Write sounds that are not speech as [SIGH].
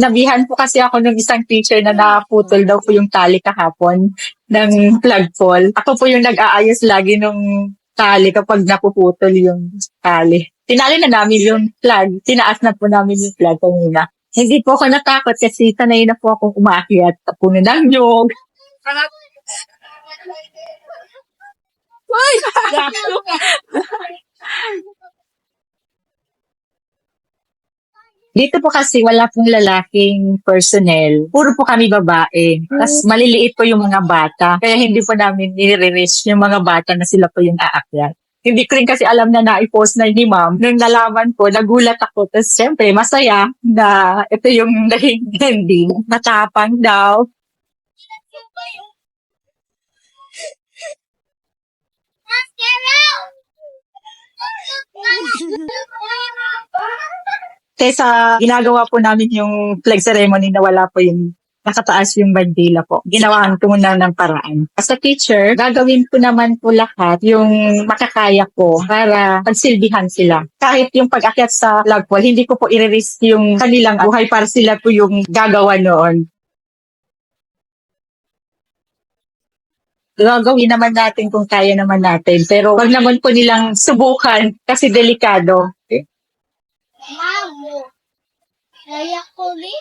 Nabihan po kasi ako ng isang teacher na naputol daw po yung tali kahapon ng flagpole. Ako po yung nag-aayos lagi nung tali kapag napuputol yung tali. Tinali na namin yung flag. Tinaas na po namin yung flag kanina. Hindi po ako natakot kasi sanay na po akong umakyat. Puno ng nyog. Ay! [LAUGHS] Dito po kasi wala pong lalaking personnel. Puro po kami babae. Tapos maliliit po yung mga bata. Kaya hindi po namin nire-risk yung mga bata na sila po yung aakyat. Hindi ko rin kasi alam na na-post na ni ma'am. Nung nalaman ko, nagulat ako. Tapos syempre, masaya na ito yung [LAUGHS] naging ending. Matapang daw. Kaya sa ginagawa po namin yung flag ceremony na wala po yung nakataas yung bandila po. Ginawaan ko muna ng paraan. As a teacher, gagawin ko naman po lahat yung makakaya ko para pagsilbihan sila. Kahit yung pag-akyat sa flagpole, hindi ko po i-risk yung kanilang buhay para sila po yung gagawa noon. Gagawin naman natin kung kaya naman natin. Pero wag naman po nilang subukan kasi delikado. Mamo. Kaya ko rin.